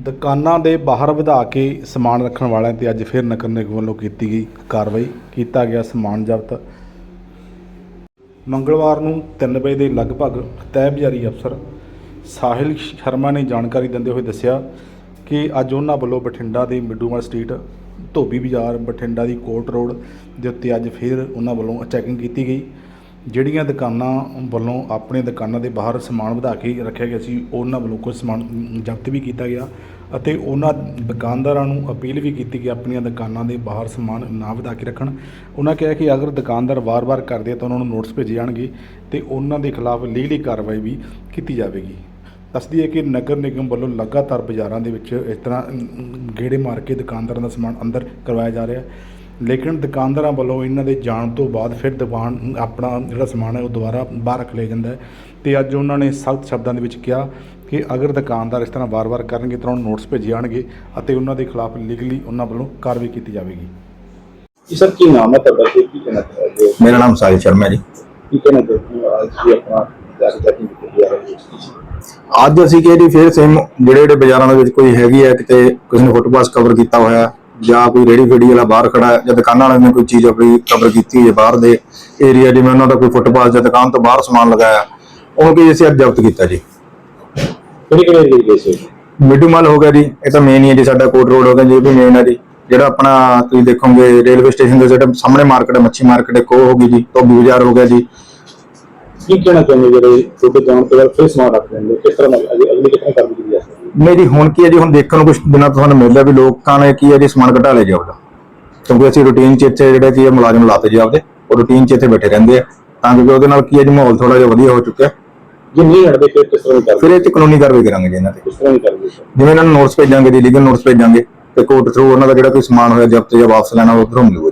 ਦੁਕਾਨਾਂ ਦੇ ਬਾਹਰ ਵਧਾ ਕੇ ਸਮਾਨ ਰੱਖਣ ਵਾਲਿਆਂ ਤੇ ਅੱਜ ਫਿਰ ਨਗਰ ਨਿਗਮ ਵੱਲੋਂ ਕੀਤੀ ਗਈ ਕਾਰਵਾਈ। ਕੀਤਾ ਗਿਆ ਸਮਾਨ ਜ਼ਬਤ। ਮੰਗਲਵਾਰ ਨੂੰ 3 ਵਜੇ ਦੇ ਲਗਭਗ ਤਹਿਬਜ਼ਾਰੀ ਅਫਸਰ ਸਾਹਿਲ ਸ਼ਰਮਾ ਨੇ ਜਾਣਕਾਰੀ ਦਿੰਦੇ ਹੋਏ ਦੱਸਿਆ ਕਿ ਅੱਜ ਉਹਨਾਂ ਵੱਲੋਂ ਬਠਿੰਡਾ ਦੇ ਮਿੱਡੂਵਾਲ ਸਟਰੀਟ, ਧੋਬੀ ਬਾਜ਼ਾਰ, ਬਠਿੰਡਾ ਦੀ ਕੋਟ ਰੋਡ ਦੇ ਉੱਤੇ ਅੱਜ ਫਿਰ ਉਹਨਾਂ ਵੱਲੋਂ ਚੈਕਿੰਗ ਕੀਤੀ ਗਈ। ਜਿਹੜੀਆਂ ਦੁਕਾਨਾਂ ਵੱਲੋਂ ਆਪਣੇ ਦੁਕਾਨਾਂ ਦੇ ਬਾਹਰ ਸਮਾਨ ਵਧਾ ਕੇ ਰੱਖਿਆ ਗਿਆ ਸੀ, ਉਹਨਾਂ ਵੱਲੋਂ ਕੁਝ ਸਮਾਨ ਜ਼ਬਤ ਵੀ ਕੀਤਾ ਗਿਆ ਅਤੇ ਉਹਨਾਂ ਦੁਕਾਨਦਾਰਾਂ ਨੂੰ ਅਪੀਲ ਵੀ ਕੀਤੀ ਕਿ ਆਪਣੀਆਂ ਦੁਕਾਨਾਂ ਦੇ ਬਾਹਰ ਸਮਾਨ ਨਾ ਵਧਾ ਕੇ ਰੱਖਣ। ਉਹਨਾਂ ਕਿਹਾ ਕਿ ਅਗਰ ਦੁਕਾਨਦਾਰ ਵਾਰ-ਵਾਰ ਕਰਦੇ ਆ ਤਾਂ ਉਹਨਾਂ ਨੂੰ ਨੋਟਿਸ ਭੇਜੇ ਜਾਣਗੇ ਤੇ ਉਹਨਾਂ ਦੇ ਖਿਲਾਫ ਲੀਗਲੀ ਕਾਰਵਾਈ ਵੀ ਕੀਤੀ ਜਾਵੇਗੀ। ਦੱਸਦੀ ਹੈ ਕਿ ਨਗਰ ਨਿਗਮ ਵੱਲੋਂ ਲਗਾਤਾਰ ਬਾਜ਼ਾਰਾਂ ਦੇ ਵਿੱਚ ਇਸ ਤਰ੍ਹਾਂ ਗੇੜੇ ਮਾਰ ਕੇ ਦੁਕਾਨਦਾਰਾਂ ਦਾ ਸਮਾਨ ਅੰਦਰ ਕਰਵਾਇਆ ਜਾ ਰਿਹਾ ਹੈ। ਲੇਕਿਨ ਦੁਕਾਨਦਾਰਾਂ ਵੱਲੋਂ ਇਹਨਾਂ ਦੇ ਜਾਣ ਤੋਂ ਬਾਅਦ ਫਿਰ ਦੁਕਾਨ ਆਪਣਾ ਜਿਹੜਾ ਸਮਾਨ ਹੈ ਉਹ ਦੁਬਾਰਾ ਬਾਹਰ ਰੱਖ ਲਿਆ ਜਾਂਦਾ ਹੈ। ਤੇ ਅੱਜ ਉਹਨਾਂ ਨੇ ਸਖਤ ਸ਼ਬਦਾਂ ਦੇ ਵਿੱਚ ਕਿਹਾ ਕਿ ਅਗਰ ਦੁਕਾਨਦਾਰ ਇਸ ਤਰ੍ਹਾਂ ਵਾਰ-ਵਾਰ ਕਰਨਗੇ ਤਾਂ ਉਹਨਾਂ ਨੂੰ ਨੋਟਿਸ ਭੇਜੇ ਜਾਣਗੇ ਅਤੇ ਉਹਨਾਂ ਦੇ ਖਿਲਾਫ ਲੀਗਲੀ ਉਹਨਾਂ ਵੱਲੋਂ ਕਾਰਵਾਈ ਕੀਤੀ ਜਾਵੇਗੀ। ਜੀ ਸਰ ਕੀ ਨਾਮ ਹੈ ਤੁਹਾਡਾ ਤੇ ਕੀ ਕਹਿਣਾ ਚਾਹੁੰਦੇ ਹੋ ਮੇਰਾ ਨਾਮ ਸਾਹਿਲ ਸ਼ਰਮਾ ਹੈ ਜੀ। ਕੀ ਕਹਿਣਾ ਚਾਹੁੰਦੇ ਹੋ ਅੱਜ ਜੀ ਆਪਣਾ ਜਾ ਕੇ ਚੈਕਿੰਗ ਕੀਤੀ ਜਾ ਰਹੀ ਹੈ। ਅੱਜ ਅਸੀਂ ਕਿ ਜੀ ਫੇਰ ਸੇਮ ਜਿਹੜੇ ਜਿਹੜੇ ਬਾਜ਼ਾਰਾਂ ਦੇ ਵਿੱਚ ਕੋਈ ਹੈਗੀ ਹੈ ਕਿਤੇ ਕਿਸੇ ਨੇ ਫੁੱਟਪਾਥ ਕਵਰ ਕੀਤਾ ਹੋਇਆ ਹੈ, ਜਾਂ ਕੋਈ ਰੇੜੀ ਫੇੜੀ ਵਾਲਾ ਬਾਹਰ ਖੜਾ ਹੈ ਜਾਂ ਦੁਕਾਨਾਂ ਵਾਲੇ ਨੇ ਕੋਈ ਚੀਜ਼ ਆਪਣੀ ਕਵਰ ਕੀਤੀ ਹੈ ਬਾਹਰ ਦੇ ਏਰੀਆ ਜਿਵੇਂ ਉਹਨਾਂ ਦਾ ਕੋਈ ਫੁੱਟਪਾਥ ਜਾਂ ਦੁਕਾਨ ਤੋਂ ਬਾਹਰ ਸਮਾਨ ਲਗਾਇਆ ਉਹਨੂੰ ਕਿ ਅਸੀਂ ਅੱਜ ਜ਼ਬਤ ਕੀਤਾ ਜੀ। ਕਿਹੜੇ ਕਿਹੜੇ ਏਰੀਏ ਗਏ ਸੀ? ਮਿੱਡੂ ਮਾਲ ਹੋ ਗਿਆ ਜੀ ਇਹ ਤਾਂ ਮੇਨ ਹੀ ਹੈ ਜੀ ਸਾਡਾ ਕੋਟ ਰੋਡ ਹੋ ਗਿਆ ਜੀ ਇਹ ਵੀ ਮੇਨ ਹੈ ਜੀ। ਜਿਹੜਾ ਆਪਣਾ ਤੁਸੀਂ ਦੇਖੋਗੇ ਰੇਲਵੇ ਸਟੇਸ਼ਨ ਦੇ ਜਿਹੜੇ ਸਾਹਮਣੇ ਮਾਰਕੀਟ ਹੈ ਮੱਛੀ ਮਾਰਕੀਟ ਇੱਕ ਉਹ ਹੋ ਗਈ ਜੀ ਧੋਬੀ ਬਾਜ਼ਾਰ ਹੋ ਗਿਆ ਜੀ। ਕੀ ਕਹਿਣਾ ਚਾਹੁੰਦੇ ਹੋ ਜਿਹੜੇ ਤੁਹਾਡੇ ਜਾਣ ਤੋਂ ਬਾਅਦ ਫਿਰ ਸਮਾਨ ਰੱਖ ਲੈਂਦੇ ਕਿਸ ਤਰ੍ਹਾਂ ਅਗਲੀ ਕਿਸ ਤਰ੍ਹਾਂ ਹੈ ਮੇਰੀ ਹੁਣ ਕੀ ਹੈ ਜੀ ਹੁਣ ਦੇਖਣ ਨੂੰ ਕੁਝ ਦਿਨਾਂ ਤੋਂ ਸਾਨੂੰ ਮਿਲ ਰਿਹਾ ਵੀ ਲੋਕਾਂ ਨੇ ਕੀ ਹੈ ਜੀ ਸਮਾਨ ਘਟਾ ਲਿਆ ਜੀ ਆਪਦਾ। ਕਿਉਂਕਿ ਅਸੀਂ ਰੂਟੀਨ 'ਚ ਇੱਥੇ ਜਿਹੜੇ ਕੀ ਹੈ ਮੁਲਾਜ਼ਮ ਲਾਤੇ ਜੀ ਆਪਦੇ ਉਹ ਰੂਟੀਨ 'ਚ ਇੱਥੇ ਬੈਠੇ ਰਹਿੰਦੇ ਆ। ਤਾਂ ਕਿ ਉਹਦੇ ਨਾਲ ਕੀ ਹੈ ਜੀ ਮਾਹੌਲ ਥੋੜਾ ਜਿਹਾ ਵਧੀਆ ਹੋ ਚੁੱਕਿਆ। ਜੇ ਨਹੀਂ ਹਟਦੇ ਫਿਰ ਕਿਸ ਤਰ੍ਹਾਂ ਦੀ ਫਿਰ ਇਹ 'ਚ ਕਾਨੂੰਨੀ ਕਾਰਵਾਈ ਕਰਾਂਗੇ ਜੀ ਇਹਨਾਂ ਤੇ। ਕਿਸ ਤਰ੍ਹਾਂ ਦੀ ਕਾਰਵਾਈ ਸਰ? ਜਿਵੇਂ ਇਹਨਾਂ ਨੂੰ ਨੋਟਿਸ ਭੇਜਾਂਗੇ ਜੀ ਲੀਗਲ ਨੋਟਿਸ ਭੇਜਾਂਗੇ ਤੇ ਕੋਰਟ ਥਰੂ ਉਹਨਾਂ ਦਾ ਜਿਹੜਾ ਕੋਈ ਸਮਾਨ ਹੋਇਆ ਜ਼ਬਤ ਜਾਂ ਵਾਪਸ ਲੈਣਾ ਉਹ ਉਧਰੋਂ ਮਿਲੂਗਾ